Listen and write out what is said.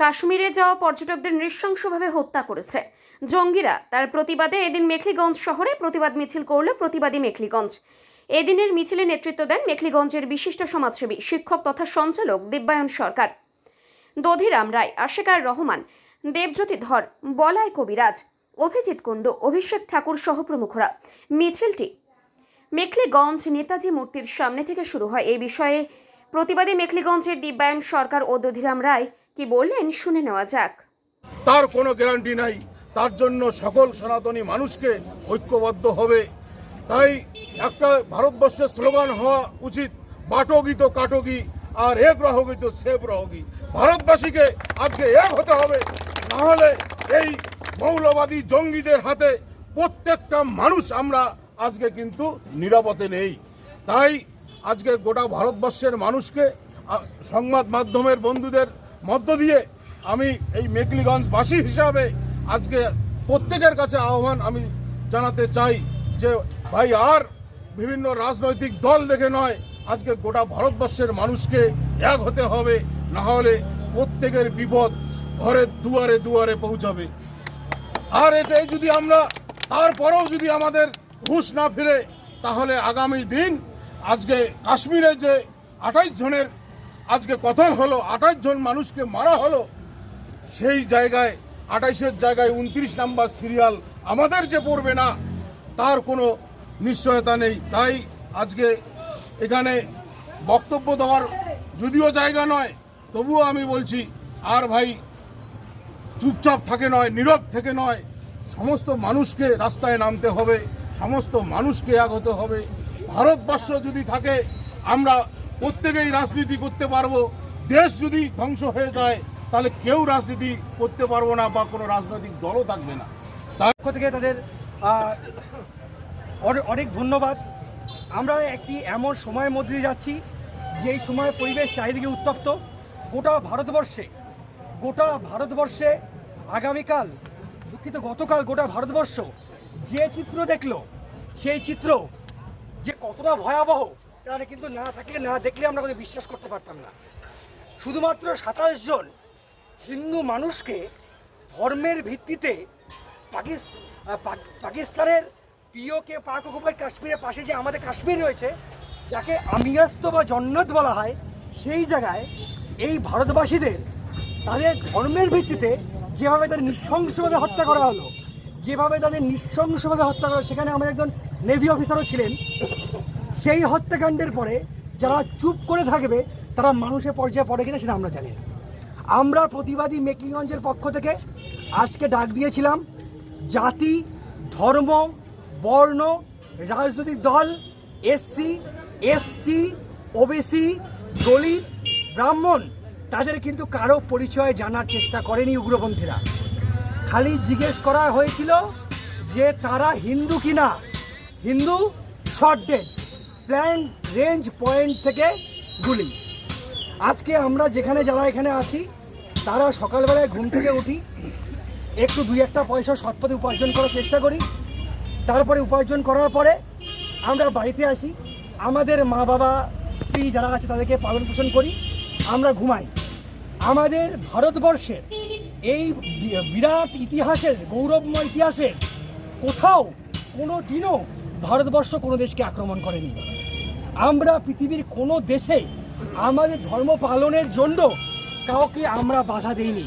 কাশ্মীরে যাওয়া পর্যটকদের নৃশংসভাবে হত্যা করেছে। জঙ্গিরা তার প্রতিবাদে এদিন মেখলিগঞ্জ শহরে প্রতিবাদ মিছিল করল প্রতিবাদী মেখলিগঞ্জ। এদিনের মিছিলে নেতৃত্ব দেন মেখলিগঞ্জের বিশিষ্ট সমাজসেবী, শিক্ষক তথা সঞ্চালক দিব্যায়ন সরকার। দধিরাম রায়, আশেকার রহমান, দেবজ্যোতি ধর বলায় কবিরাজ, অভিজিৎ কুণ্ডু, অভিষেক ঠাকুর সহ প্রমুখরা। মিছিলটি মেখলিগঞ্জ নেতাজি মূর্তির সামনে থেকে শুরু হয়। এই বিষয়ে প্রতিবাদী মেখলিগঞ্জের দিব্যায়ন সরকার ও দধিরাম রায় কি বললেন শুনে নেওয়া যাক। তার কোনো গ্যারান্টি নাই। তার জন্য সকল সনাতনী মানুষকে ঐক্যবদ্ধ হবে। তাই একটা ভারতবর্ষের স্লোগান হওয়া উচিত বাটগি তো কাটগি আর এক রহগি তো সেব রহগি। ভারতবাসীকে আজকে এক হতে হবে। নাহলে এই মৌলবাদী জঙ্গিদের হাতে প্রত্যেকটা মানুষ আমরা আজকে কিন্তু নিরাপদে নেই। তাই আজকে গোটা ভারতবর্ষের মানুষকে সংবাদ মাধ্যমের বন্ধুদের মধ্য দিয়ে আমি এই মেকলিগঞ্জবাসী হিসাবে আজকে প্রত্যেকের কাছে আহ্বান আমি জানাতে চাই যে, ভাই, আর বিভিন্ন রাজনৈতিক দল দেখে নয়, আজকে গোটা ভারতবর্ষের মানুষকে এক হতে হবে, না হলে প্রত্যেকের বিপদ ঘরের দুয়ারে দুয়ারে পৌঁছাবে। আর এটাই যদি আমরা, তারপরেও যদি আমাদের হুঁশ না ফিরে, তাহলে আগামী দিন আজকে কাশ্মীরে যে আঠাইশ জনের আজকে কথন হলো, আঠাশ জন মানুষকে মারা হলো, সেই জায়গায় আঠাইশের জায়গায় উনত্রিশ নাম্বার সিরিয়াল আমাদের যে পড়বে না, তার কোনো নিশ্চয়তা নেই। তাই আজকে এখানে বক্তব্য দেওয়ার যদিও জায়গা নয়, তবুও আমি বলছি, আর ভাই চুপচাপ থাকে নয়, নীরব থেকে নয়, সমস্ত মানুষকে রাস্তায় নামতে হবে, সমস্ত মানুষকে এক হতে হবে। ভারতবর্ষ যদি থাকে, আমরা প্রত্যেকেই রাজনীতি করতে পারব। দেশ যদি ধ্বংস হয়ে যায়, তাহলে কেউ রাজনীতি করতে পারব না বা কোনো রাজনৈতিক দলও থাকবে না। তাই পক্ষ থেকে তাদের অনেক ধন্যবাদ। আমরা একটি এমন সময়ের মধ্যে যাচ্ছি, যেই সময় পরিবেশ চারিদিকে উত্তপ্ত। গোটা ভারতবর্ষে গোটা ভারতবর্ষে আগামীকাল, দুঃখিত, গতকাল গোটা ভারতবর্ষ যে চিত্র দেখল, সেই চিত্র যে কতটা ভয়াবহ তাহলে কিন্তু না থাকলে, না দেখলে আমরা কোনো বিশ্বাস করতে পারতাম না। শুধুমাত্র সাতাশ জন হিন্দু মানুষকে ধর্মের ভিত্তিতে পাকিস্তানের পিওকে পাক অকুপাইড কাশ্মীরের পাশে যে আমাদের কাশ্মীর রয়েছে, যাকে আমিয়াস্ত বা জন্নত বলা হয়, সেই জায়গায় এই ভারতবাসীদের তাদের ধর্মের ভিত্তিতে যেভাবে তাদের নৃশংসভাবে হত্যা করা হলো, যেভাবে তাদের নৃশংসভাবে হত্যা করা সেখানে আমাদের একজন নেভি অফিসারও ছিলেন। সেই হত্যাকাণ্ডের পরে যারা চুপ করে থাকবে, তারা মানুষের পর্যায়ে পড়ে কিনা সেটা আমরা জানি আমরা প্রতিবাদী মেকিংগঞ্জের পক্ষ থেকে আজকে ডাক দিয়েছিলাম, জাতি, ধর্ম, বর্ণ, রাজনৈতিক দল, এসসি, এসটি, ওবিসি, দলিত, ব্রাহ্মণ, তাদের কিন্তু কারও পরিচয় জানার চেষ্টা করেনি উগ্রপন্থীরা। খালি জিজ্ঞেস করা হয়েছিল যে তারা হিন্দু কিনা। Hindu, short dead plan, range, point থেকে গুলি। আজকে আমরা যেখানে যারা এখানে আছি, তারা সকালবেলায় ঘুম থেকে উঠি, একটু দুই একটা পয়সা সৎপথে উপার্জন করার চেষ্টা করি। তারপরে উপার্জন করার পরে আমরা বাড়িতে আসি। আমাদের মা বাবা, স্ত্রী যারা আছে, তাদেরকে পালন পোষণ করি। আমরা ঘুমাই। আমাদের ভারতবর্ষের এই বিরাট ইতিহাসের, গৌরবময় ইতিহাসের কোথাও কোনো দিনও ভারতবর্ষ কোনো দেশকে আক্রমণ করেনি। আমরা পৃথিবীর কোনো দেশে আমাদের ধর্ম পালনের জন্য কাউকে আমরা বাধা দেইনি।